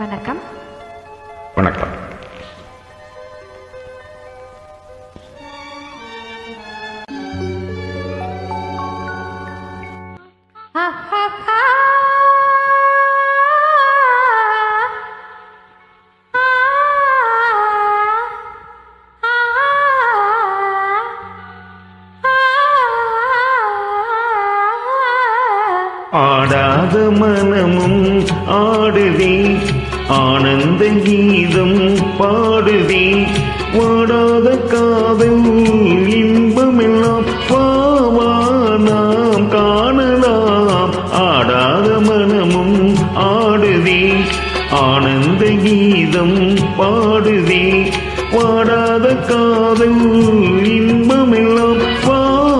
வணக்கம் வணக்கம் ஹா, ஹா, ஹா. ஆடாத மனமும் ஆடுவே. ஆனந்த கீதம் பாடுவே. வாடாத காதல் இன்பமெல்லாம் பாவா நாம் காணலாம். ஆடாத மனமும் ஆடுவே. ஆனந்த கீதம் பாடுவே. வாடாத காதல் இன்பமெல்லாம் பாவா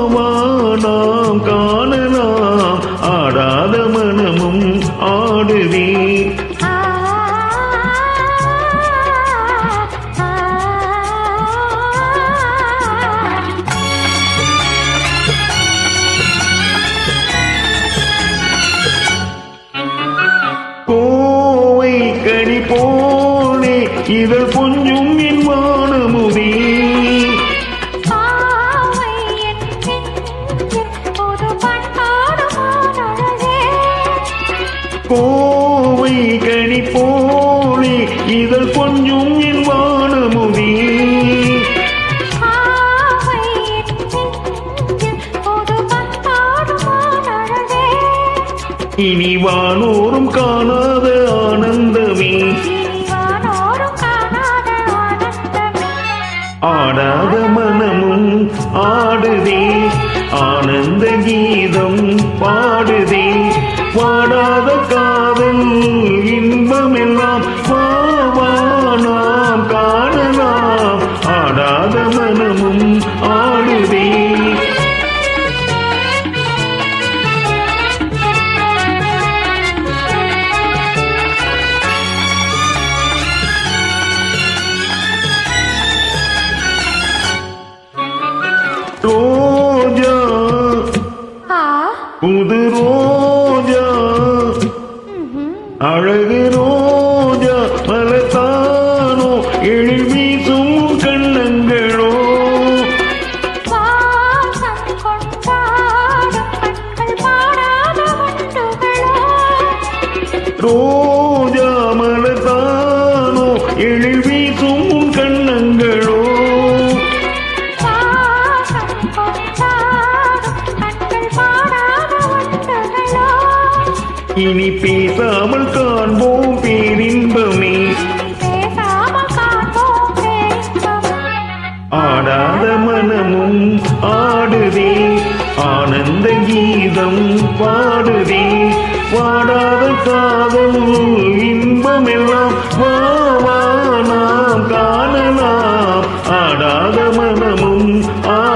கோவை கனி போனே இதழ் கொஞ்சும் என் வானமுதே. கோவை கனி போனே இதழ் கொஞ்சும் இனி வானோரும் காணாத ஆனந்தமே. ஆடாத மனமும் ஆடுதே. ஆனந்த கீதம் பாடுதே. புது ரோஜா. அழகு ரோஜா மலத்தானோ எழில் வீசும் கண்ணங்களோ. ரோஜா மலத்தானோ எழில் வீசும் கண்ணங்களோ இனி பேசாமல் காண்போம் பேரின்பமே. ஆடாத மனமும் ஆடுதே. ஆனந்த கீதம் பாடுதே. வாடாத காதல் இன்பமெல்லாம் வா நாம் காணலாம். ஆடாத மனமும் ஆ